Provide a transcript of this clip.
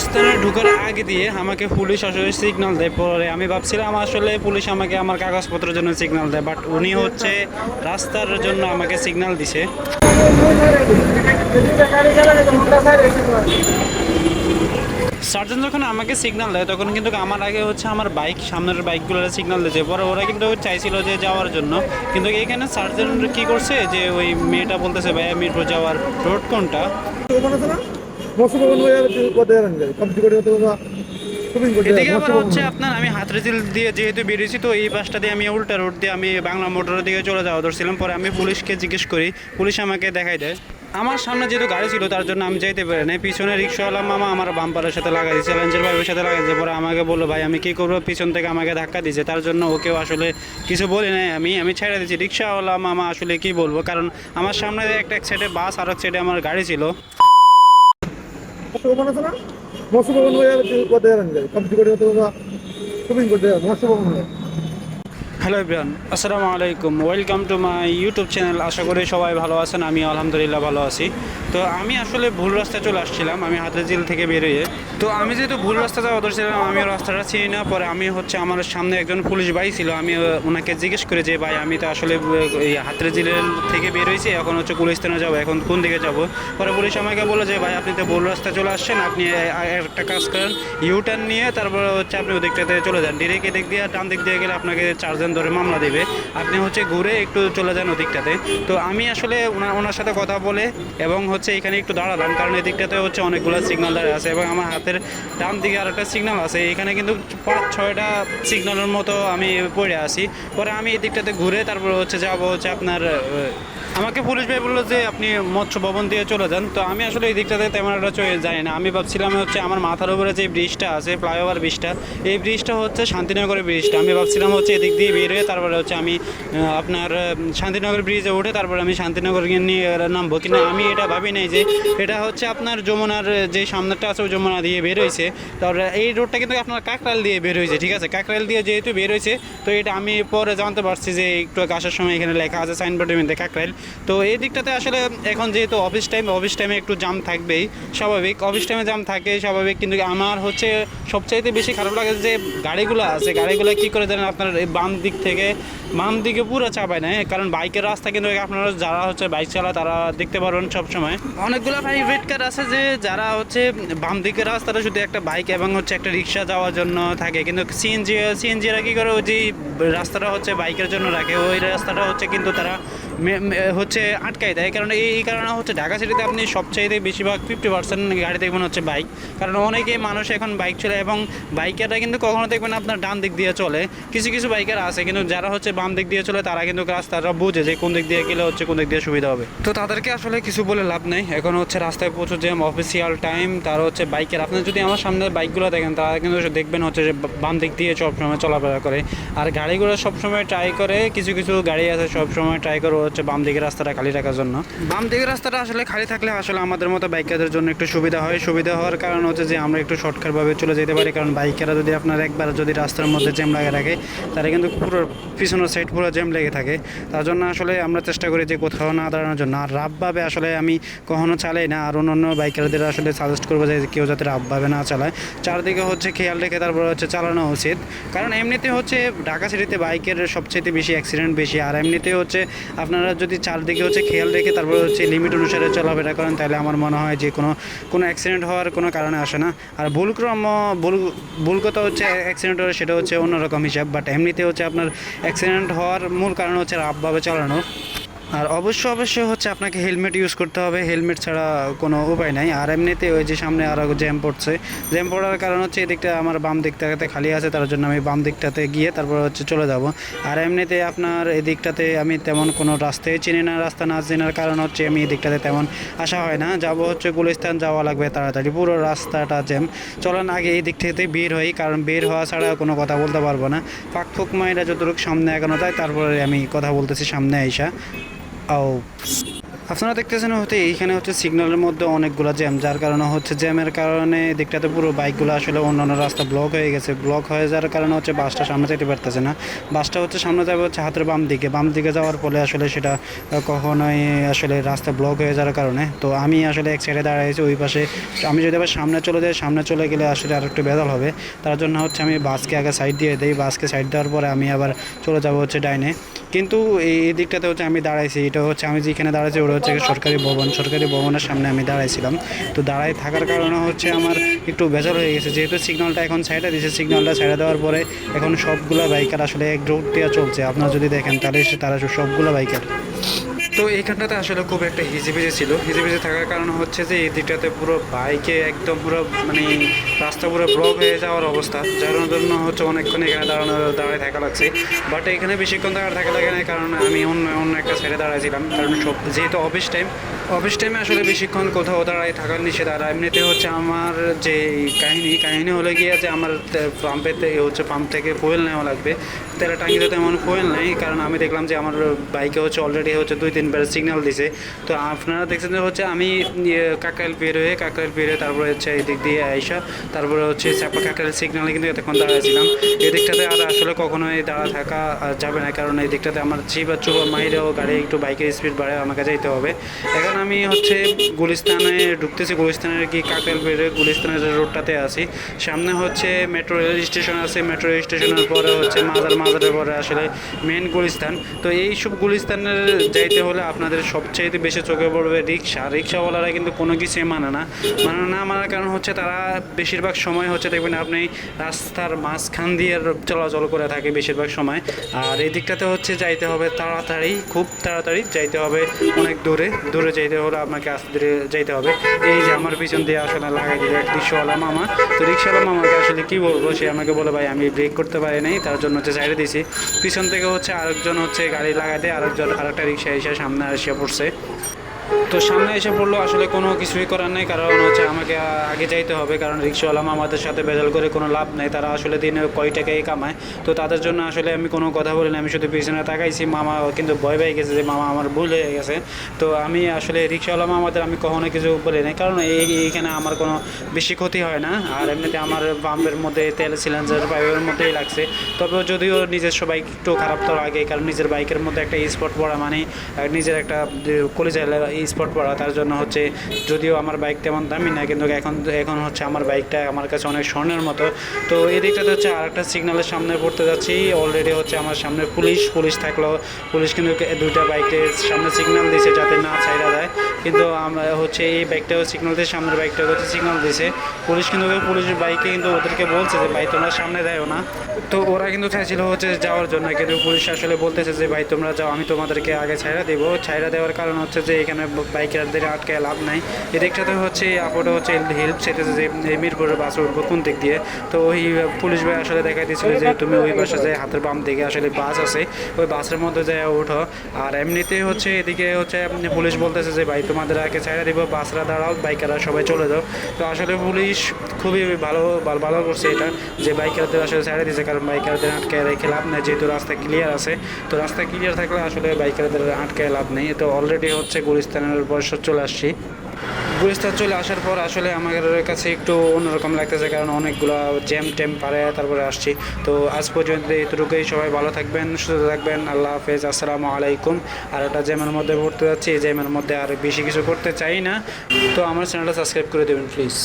গুলিস্তানে ঢুকার আগে দিয়ে আমাকে পুলিশ আসলে সিগন্যাল দেয়। পরে আমি ভাবছিলাম আসলে পুলিশ আমাকে আমার কাগজপত্রের জন্য সিগন্যাল দেয় বাট উনি হচ্ছে রাস্তার জন্য আমাকে সিগন্যাল দিছে। সার্জন যখন আমাকে সিগনাল দেয়, তখন কিন্তু আমার আগে হচ্ছে আমার বাইক সামনের বাইকগুলোর সিগনাল দিয়েছে পরে ওরা কিন্তু চাইছিল যে যাওয়ার জন্য। কিন্তু এখানে সার্জন কি করছে? যে ওই মেয়েটা বলতেছে, ভাইয়া মিরপুর যাওয়ার রোড কোনটা? ভবন আছে না মৎস্য ভবন হয়ে যাবে কোথায় যাবেন কমপ্লিট করে হতে বা শুটিং করতে এদিকে আবার হচ্ছে আপনার আমি হাতরেজিল দিয়ে যেহেতু বেরিয়েছি তো এই বাসটা দিয়ে আমি উল্টা রোড দিয়ে আমি বাংলা মোটরের দিকে চলে যাওয়া ধরছিলাম। পরে আমি পুলিশকে জিজ্ঞেস করি পুলিশ আমাকে দেখাই দেয়। আমার সামনে যেহেতু গাড়ি ছিল তার জন্য আমি যাইতে পারি না পিছনে রিক্সাওয়ালা মামা আমার বাম্পারের সাথে লাগাই দিয়েছে ল্যাঞ্চের পাইপের সাথে লাগাই দিয়েছে পরে আমাকে বলল ভাই আমি কী করব? পিছন থেকে আমাকে ধাক্কা দিয়েছে। তার জন্য ওকেও আসলে কিছু বলি নাই আমি আমি ছেড়ে দিয়েছি। রিক্সাওয়ালা মামা আসলে কি বলব? কারণ আমার সামনে একটা এক সাইডে বাস আর এক সাইডে আমার গাড়ি ছিল। ভবন আছে না? মৎস্য ভবন হয়ে যাবে। কোথায় যাবেন কমপ্লিট করতে হবে শুটিং করতে যাবে। মৎস্য ভবন হয়ে হ্যালো ইব্রান আসসালামু আলাইকুম। Welcome to my YouTube channel আশা করি সবাই ভালো আছেন আমি আলহামদুলিল্লাহ ভালো আছি। তো আমি আসলে ভুল রাস্তায় চলে আসছিলাম, আমি হাতের থেকে বেরিয়ে। তো আমি যেহেতু ভুল রাস্তা যাওয়া ধরছিলাম আমি রাস্তাটা চিনি না, পরে আমি হচ্ছে আমার সামনে একজন পুলিশ ভাই ছিল, আমি ওনাকে জিজ্ঞেস করে যে, ভাই, আমি তো আসলে এই হাতের জিলের থেকে বেরোয়েছি এখন হচ্ছে পুলিশ গুলিস্তানে যাব, এখন কোন দিকে যাব? পরে পুলিশ আমাকে বলে যে, ভাই, আপনি তো ভুল রাস্তায় চলে আসছেন, আপনি একটা কাজ করেন ইউ টার্ন নিয়ে, তারপর হচ্ছে আপনি ওদিকটাতে চলে যান। ডিরেক্ট এদিক দিয়ে, ডান দিক দিয়ে গেলে আপনাকে চারজন ধরে মামলা দেবে। আপনি হচ্ছে ঘুরে একটু চলে যান ওদিকটাতে। তো আমি আসলে ওনার সাথে কথা বলে এবং হচ্ছে এখানে একটু দাঁড়ালাম, কারণ এদিকটাতে হচ্ছে অনেকগুলো সিগনাল আছে এবং আমার হাতের ডান দিকে আর একটা সিগনাল আছে। এখানে কিন্তু পাঁচ, ছয়টা সিগনালের মতো আমি পড়ে আসি পরে আমি এদিকটাতে ঘুরে তারপর হচ্ছে যাব হচ্ছে আপনার আমাকে পুলিশ ভাই বলল যে আপনি মৎস্য ভবন দিয়ে চলে যান। তো আমি আসলে এই দিকটাতে তেমন একটা চলে যাই না। আমি ভাবছিলাম হচ্ছে আমার মাথার উপরে যে ব্রিজটা আছে, ফ্লাইওভার ব্রিজটা, এই ব্রিজটা হচ্ছে শান্তিনগরের ব্রিজটা। আমি ভাবছিলাম হচ্ছে এদিক দিয়ে বের হয়ে তারপরে হচ্ছে আমি আপনার শান্তিনগর ব্রিজে উঠে তারপরে আমি শান্তিনগর নিয়ে নামবো। কিন্তু আমি এটা ভাবি নাই যে এটা হচ্ছে আপনার যমুনার যে সামনেটা আছে, ওই যমুনা দিয়ে বের হয়েছে। তারপরে এই রোডটা কিন্তু আপনার কাকরাইল দিয়ে বের হয়েছে, ঠিক আছে? কাকরাইল দিয়ে যেহেতু বের হয়েছে, তো এটা আমি পরে জানতে পারছি যে একটু আসার সময় এখানে লেখা আছে সাইনবোর্ডের মধ্যে কাকরাইল। তো এই দিকটাতে আসলে এখন যেহেতু অফিস টাইম অফিস টাইমে একটু জাম থাকবেই, স্বাভাবিক। অফিস টাইমে জাম থাকে, স্বাভাবিক। কিন্তু আমার হচ্ছে সবচাইতে বেশি খারাপ লাগে যে গাড়িগুলো আছে, গাড়িগুলো কী করে জানেন আপনার এই বাম দিক থেকে, বাম দিকে পুরো চাপায় নেয়, কারণ বাইকের রাস্তা কিন্তু আপনারা যারা হচ্ছে বাইক চালায় তারা দেখতে পারবেন সবসময়। অনেকগুলো প্রাইভেট কার আছে যে যারা হচ্ছে বাম দিকের রাস্তাটা শুধু একটা বাইক এবং হচ্ছে একটা রিক্সা যাওয়ার জন্য থাকে। কিন্তু সিএনজি সিএনজিরা কী করে ওই যে রাস্তাটা হচ্ছে বাইকের জন্য রাখে, ওই রাস্তাটা হচ্ছে কিন্তু তারা হচ্ছে আটকাই দেয়। কারণ এই কারণে হচ্ছে ঢাকা সিটিতে আপনি সবচাইতে বেশিরভাগ ফিফটি পার্সেন্ট গাড়ি দেখবেন হচ্ছে বাইক কারণ অনেকে মানুষ এখন বাইক চলে এবং বাইকাররা কিন্তু কখনো দেখবেন আপনার ডান দিক দিয়ে চলে। কিছু কিছু বাইকার আছে কিন্তু যারা হচ্ছে বাম দিক দিয়ে চলে, তারা কিন্তু রাস্তাটা বুঝে যে কোন দিক দিয়ে গেলে হচ্ছে কোন দিক দিয়ে সুবিধা হবে। তো তাদেরকে আসলে কিছু বলে লাভ নেই। এখন হচ্ছে রাস্তায় প্রচুর জ্যাম অফিসিয়াল টাইম তার হচ্ছে বাইকের আপনি যদি আমার সামনে বাইকগুলো দেখেন, তারা কিন্তু দেখবেন হচ্ছে যে বাম দিক দিয়ে সবসময় চলাফেরা করে। আর গাড়িগুলো সবসময় ট্রাই করে, কিছু কিছু গাড়ি আছে সবসময় ট্রাই করে হচ্ছে বাম দিকের রাস্তাটা খালি রাখার জন্য। বাম দিকের রাস্তাটা আসলে খালি থাকলে আসলে আমাদের মতো বাইকারদের জন্য একটু সুবিধা হয়। সুবিধা হওয়ার কারণ হচ্ছে যে আমরা একটু শর্টকাটভাবে চলে যেতে পারি। কারণ বাইকেরা যদি আপনার একবার যদি রাস্তার মধ্যে জ্যাম লাগে রাখে তাহলে কিন্তু পুরো পিছনের সাইড পুরো জ্যাম লেগে থাকে। তার জন্য আসলে আমরা চেষ্টা করি যে কোথাও না দাঁড়ানোর জন্য। আর রাফভাবে আসলে আমি কখনো চালাই না। আর অন্য অন্য বাইকারদের আসলে সাজেস্ট করব যে কেউ যাতে রাফভাবে না চালায়। চারদিকে হচ্ছে খেয়াল রেখে তারপর হচ্ছে চালানো উচিত। কারণ এমনিতে হচ্ছে ঢাকা সিটিতে বাইকের সবচেয়ে বেশি অ্যাক্সিডেন্ট বেশি। আর এমনিতে হচ্ছে আপনারা যদি চারদিকে হচ্ছে খেয়াল রেখে তারপর হচ্ছে লিমিট অনুসারে চলাফেরা করেন, তাহলে আমার মনে হয় যে কোনো কোনো অ্যাক্সিডেন্ট হওয়ার কোনো কারণে আসে না। আর ভুলক্রম, ভুল ভুল কথা হচ্ছে অ্যাক্সিডেন্ট হলে সেটা হচ্ছে অন্যরকম হিসাব বাট এমনিতে হচ্ছে আপনার অ্যাক্সিডেন্ট হওয়ার মূল কারণ হচ্ছে রাফভাবে চালানো। আর অবশ্যই অবশ্যই হচ্ছে আপনাকে হেলমেট ইউজ করতে হবে, হেলমেট ছাড়া কোনো উপায় নাই। আর এমনিতে ওই যে সামনে আরও জ্যাম পড়ছে, জ্যাম পড়ার কারণ হচ্ছে এদিকটা আমার বাম দিকটাতে খালি আছে, তার জন্য আমি বাম দিকটাতে গিয়ে তারপর হচ্ছে চলে যাব। আর এমনিতে আপনার এদিকটাতে আমি তেমন কোনো রাস্তায় চিনি না, রাস্তা না চেনার কারণ হচ্ছে আমি এদিকটাতে তেমন আসা হয় না। যাব হচ্ছে গুলিস্তান, যাওয়া লাগবে তাড়াতাড়ি, পুরো রাস্তাটা জ্যাম। চলেন আগে এই দিক থেকে বের হই, কারণ বের হওয়া ছাড়া কোনো কথা বলতে পারব না। ফাঁক ফুক মাইরা যতটুকু সামনে এগানো যায়, তারপরে আমি কথা বলতেছি সামনে আইসা। out আপনারা দেখতেছেন হতে এইখানে হচ্ছে সিগন্যালের মধ্যে অনেকগুলো জ্যাম যার কারণে হচ্ছে জ্যামের কারণে দিকটাতে পুরো বাইকগুলো আসলে অন্যান্য রাস্তা ব্লক হয়ে গেছে। ব্লক হয়ে যাওয়ার কারণে হচ্ছে বাসটা সামনে যেতে পারতেছে না। বাসটা হচ্ছে সামনে যাবে হচ্ছে হাতের বাম দিকে। বাম দিকে যাওয়ার ফলে আসলে সেটা কখনোই আসলে রাস্তা ব্লক হয়ে যাওয়ার কারণে। তো আমি আসলে এক সাইডে দাঁড়িয়েছি ওই পাশে আমি যদি আবার সামনে চলে যাই, সামনে চলে গেলে আসলে আর একটু বেদাল হবে। তার জন্য হচ্ছে আমি বাসকে আগে সাইড দিয়ে দিই। বাসকে সাইড দেওয়ার পরে আমি আবার চলে যাব হচ্ছে ডাইনে। কিন্তু এই এই দিকটাতে হচ্ছে আমি দাঁড়াইছি। এটা হচ্ছে আমি যেখানে দাঁড়াইছি, ওটা হচ্ছে সরকারি ভবন, সরকারি ভবনের সামনে আমি দাঁড়াইছিলাম। তো দাঁড়াই থাকার কারণে হচ্ছে আমার একটু বেজার হয়ে গেছে। যেহেতু সিগন্যালটা এখন সাইডে দিয়েছে সিগন্যালটা সাইডে দেওয়ার পরে এখন সবগুলো বাইকার আসলে এক রোড দেওয়া চলছে। আপনারা যদি দেখেন, তাহলে তারা সবগুলো বাইকার। তো এইখানটাতে আসলে খুব একটা হিজিবিজি ছিল। হিজিবিজি থাকার কারণ হচ্ছে যে, এই দিকটাতে পুরো বাইকে একদম পুরো মানে রাস্তা পুরো ব্লক হয়ে যাওয়ার অবস্থা। যার জন্য হচ্ছে অনেকক্ষণ এখানে দাঁড়ানো, দাঁড়ায় থাকা লাগছে। বাট এখানে বেশিক্ষণ দাঁড়ায় থাকা লাগে না, কারণ আমি অন্য অন্য একটা সাইডে দাঁড়াইছিলাম কারণ সব, যেহেতু অফিস টাইম অফিস টাইমে আসলে বেশিক্ষণ কোথাও দাঁড়ায় থাকার নিষেধ। আর এমনিতে হচ্ছে আমার যে কাহিনী কাহিনী হলে গিয়ে যে আমার পাম্পেতে হচ্ছে পাম্প থেকে ফুয়েল নেওয়া লাগবে। তেলা টাঙ্গিতে তেমন ফুয়েল নেই কারণ আমি দেখলাম যে আমার বাইকে হচ্ছে অলরেডি হচ্ছে দুই তিনবার সিগন্যাল দিছে। তো আপনারা দেখছেন যে হচ্ছে আমি ইয়ে, কাকরাইল বের হয়ে কাকরাইল বের হয়ে তারপরে হচ্ছে এই দিক দিয়ে আইসা তারপরে হচ্ছে চাপা কাকরাইল সিগন্যালে কিন্তু এতক্ষণ দাঁড়াইছিলাম। এই দিকটাতে আর আসলে কখনোই দাঁড়া থাকা যাবে না কারণ এই দিকটাতে আমার জি বা চুবা মাইরেও গাড়ি একটু বাইকের স্পিড বাড়ায় আমাকে যাইতে হবে। এখন আমি হচ্ছে গুলিস্তানে ঢুকতেছি, গুলিস্তানের কি বের হয়ে গুলিস্তানের রোডটাতে আছি। সামনে হচ্ছে মেট্রো রেল স্টেশন আছে মেট্রো রেল স্টেশনের পরে হচ্ছে মাজার, মাজারের পরে আসলে মেন গুলিস্তান। তো এই সব গুলিস্তানের যাইতে হলে আপনাদের সবচাইতে বেশি চোখে পড়বে রিক্সা। রিক্সাওয়ালারা কিন্তু কোনো কিছুই মানে না। মানে না মানার কারণ হচ্ছে তারা বেশিরভাগ সময় হচ্ছে দেখবেন আপনি রাস্তার মাঝখান দিয়ে চলাচল করে থাকে বেশিরভাগ সময়। আর এই দিকটাতে হচ্ছে যাইতে হবে তাড়াতাড়ি, খুব তাড়াতাড়ি যাইতে হবে অনেক দূরে। দূরে যাইতে হলে আপনাকে আস্তে ধীরে যাইতে হবে। এই যে আমার পিছন দিয়ে আসলে লাগাই দিল এক রিক্সাওয়ালা মামা। তো রিক্সাওয়ালা মামাকে আসলে কি বলব? সে আমাকে বলে, ভাই, আমি ব্রেক করতে পারি নাই, তার জন্য হচ্ছে সাইডে দিছি। পিছন থেকে হচ্ছে আরেকজন হচ্ছে গাড়ি দেয় আরেকজন আরেকটা রিক্সা এসে সামনে আসিয়া পড়ছে। তো সামনে এসে পড়ল, আসলে কোনো কিছুই করার নেই, কারণ হচ্ছে আমাকে আগে যাইতে হবে, কারণ রিক্সাওয়ালা আমাদের সাথে বেজাল করে কোনো লাভ নেই, তারা আসলে দিনে কয় টাকাই কামায়। তো তাদের জন্য আসলে আমি কোনো কথা বলি না আমি শুধু পিছনে তাকাইছি, মামা কিন্তু ভয় পেয়ে গেছে যে মামা আমার ভুল হয়ে গেছে। তো আমি আসলে রিক্সাওয়ালা আমাদের আমি কখনো কিছু বলি নাই, কারণ এই, এইখানে আমার কোনো বেশি ক্ষতি হয় না, আর এমনিতে আমার পাম্পের মধ্যে তেল সিলিন্ডার, পাইপের মধ্যেই লাগছে। তবে যদিও নিজস্ব বাইক একটু খারাপ তো লাগে, কারণ নিজের বাইকের মধ্যে একটা স্পট পড়া মানে নিজের একটা কলেজের স্পট পড়া, তার জন্য হচ্ছে যদিও আমার বাইক তেমন দামি না, কিন্তু এখন এখন হচ্ছে আমার বাইকটা আমার কাছে অনেক স্বর্ণের মতো। তো এদিকটাতে দিকটাতে হচ্ছে আর একটা সিগন্যালের সামনে পড়তে যাচ্ছি। অলরেডি হচ্ছে আমার সামনে পুলিশ পুলিশ থাকল। পুলিশ কিন্তু দুইটা বাইকের সামনে সিগনাল দিয়েছে যাতে না ছাইরা যায়। কিন্তু আমরা হচ্ছে এই বাইকটাও সিগন্যাল দিয়ে সামনের বাইকটা হচ্ছে সিগন্যাল দিয়েছে। পুলিশ কিন্তু পুলিশ বাইকে কিন্তু ওদেরকে বলছে যে, ভাই, তোমরা সামনে দেয় না। তো ওরা কিন্তু চাইছিল হচ্ছে যাওয়ার জন্য, কিন্তু পুলিশ আসলে বলতেছে যে, ভাই, তোমরা যাও, আমি তোমাদেরকে আগে ছাইরা দেবো। ছাইরা দেওয়ার কারণ হচ্ছে যে, এখানে বাইকারদের আটকে লাভ নাই। এদিকটাতে হচ্ছে আপরে হচ্ছে হেল্প চাইতেছে যে মিরপুরের বাস উঠবো কোন দিক দিয়ে। তো ওই পুলিশ ভাই আসলে দেখাই দিয়েছিল যে, তুমি ওই পাশে যে হাতের বাম দিকে আসলে বাস আছে, ওই বাসের মধ্যে যায় ওঠো। আর এমনিতে হচ্ছে এদিকে হচ্ছে পুলিশ বলতেছে যে, ভাই তোমাদের আগে ছাইড়া দিব বাসরা দাঁড়াও, বাইকাররা সবাই চলে যাও। তো আসলে পুলিশ খুবই ভালো ভালো- করছে এটা, যে বাইকারদের আসলে ছাড়া দিয়েছে কারণ বাইকারদের আটকায় রেখে লাভ নেই, যেহেতু রাস্তা ক্লিয়ার আছে। তো রাস্তা ক্লিয়ার থাকলে আসলে বাইকারদের আটকায় লাভ নেই। তো অলরেডি হচ্ছে গুলিস্তানের বয়স চলে আসছি। গুলিস্তান চলে আসার পর আসলে আমার কাছে একটু অন্যরকম লাগতেছে, কারণ অনেকগুলো জ্যাম ট্যাম পারে তারপরে আসছি। তো আজ পর্যন্ত এতটুকুই, সবাই ভালো থাকবেন, সুস্থ থাকবেন, আল্লাহ হাফেজ, আসসালামু আলাইকুম। আর একটা জ্যামের মধ্যে পড়তে যাচ্ছি জ্যামের মধ্যে আর বেশি কিছু করতে চাই না। তো আমার চ্যানেলটা সাবস্ক্রাইব করে দেবেন, প্লিজ।